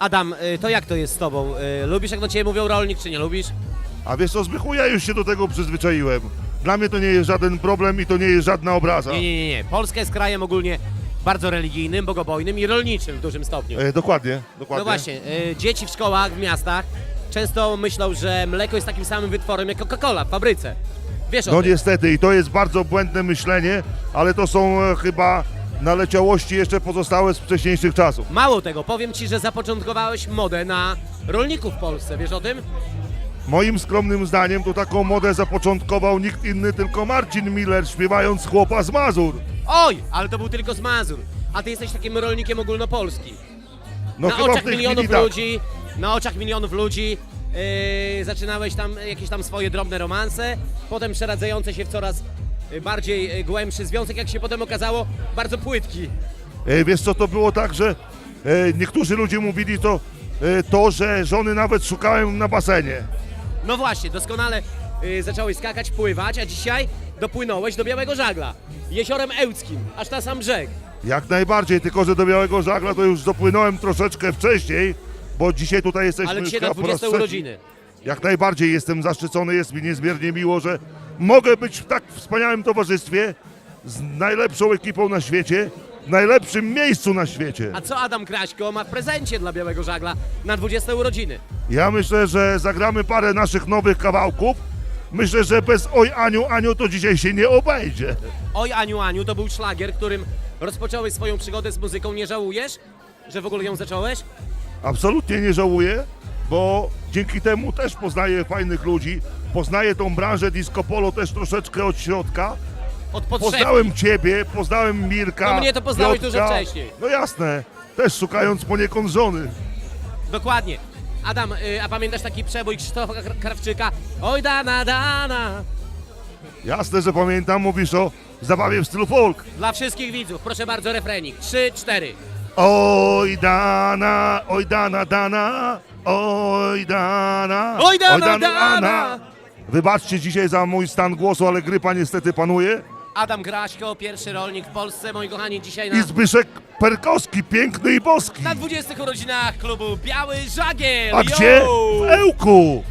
Adam, y, to jak to jest z tobą? Y, Lubisz jak do ciebie mówią rolnik, czy nie lubisz? A wiesz co, Zbychu, ja już się do tego przyzwyczaiłem. Dla mnie to nie jest żaden problem i to nie jest żadna obraza. Nie, nie, nie, nie. Polska jest krajem ogólnie bardzo religijnym, bogobojnym i rolniczym w dużym stopniu. E, dokładnie, dokładnie. No właśnie, y, dzieci w szkołach, w miastach często myślą, że mleko jest takim samym wytworem jak Coca-Cola w fabryce. Wiesz o No tym? niestety i to jest bardzo błędne myślenie, ale to są e, chyba naleciałości jeszcze pozostałe z wcześniejszych czasów. Mało tego, powiem ci, że zapoczątkowałeś modę na rolników w Polsce, wiesz o tym? Moim skromnym zdaniem to taką modę zapoczątkował nikt inny, tylko Marcin Miller śpiewając chłopa z Mazur. Oj, ale to był tylko z Mazur. A ty jesteś takim rolnikiem ogólnopolskim. No na chyba w oczach tej milionów chwili tak. ludzi, na oczach milionów ludzi yy, zaczynałeś tam jakieś tam swoje drobne romanse, potem przeradzające się w coraz bardziej yy, głębszy związek, jak się potem okazało, bardzo płytki. E, Wiesz co, to było tak, że e, niektórzy ludzie mówili to, e, to, że żony nawet szukałem na basenie. No właśnie, doskonale yy, zacząłeś skakać, pływać, a dzisiaj dopłynąłeś do Białego Żagla, jeziorem Ełckim, aż na sam brzeg. Jak najbardziej, tylko że do Białego Żagla to już dopłynąłem troszeczkę wcześniej, bo dzisiaj tutaj jesteśmy Ale już dzisiaj na chyba po raz 20 trzeci. urodziny. Jak najbardziej jestem zaszczycony, jest mi niezmiernie miło, że mogę być w tak wspaniałym towarzystwie z najlepszą ekipą na świecie, w najlepszym miejscu na świecie. A co Adam Kraśko ma w prezencie dla Białego Żagla na 20 urodziny? Ja myślę, że zagramy parę naszych nowych kawałków. Myślę, że bez Oj Aniu, Aniu to dzisiaj się nie obejdzie. Oj Aniu Aniu to był szlagier, którym rozpocząłeś swoją przygodę z muzyką. Nie żałujesz, że w ogóle ją zacząłeś? Absolutnie nie żałuję, bo dzięki temu też poznaję fajnych ludzi, poznaję tą branżę disco polo też troszeczkę od środka. Od potrzeby. Poznałem ciebie, poznałem Mirka. No mnie to poznałeś Piotrka. dużo wcześniej. No jasne, też szukając poniekąd żony. Dokładnie. Adam, y, a pamiętasz taki przebój Krzysztofa Kra- Krawczyka? Oj dana dana. Jasne, że pamiętam, mówisz o zabawie w stylu folk. Dla wszystkich widzów, proszę bardzo, refrenik. Trzy, cztery. Oj dana, oj dana, dana, oj dana, Oj dana, dana. Wybaczcie dzisiaj za mój stan głosu, ale grypa niestety panuje. Adam Graśko, pierwszy rolnik w Polsce, moi kochani, dzisiaj na, I Zbyszek Perkowski, piękny i boski. na 20 urodzinach klubu Biały Żagiel. A Yo! gdzie? W Ełku.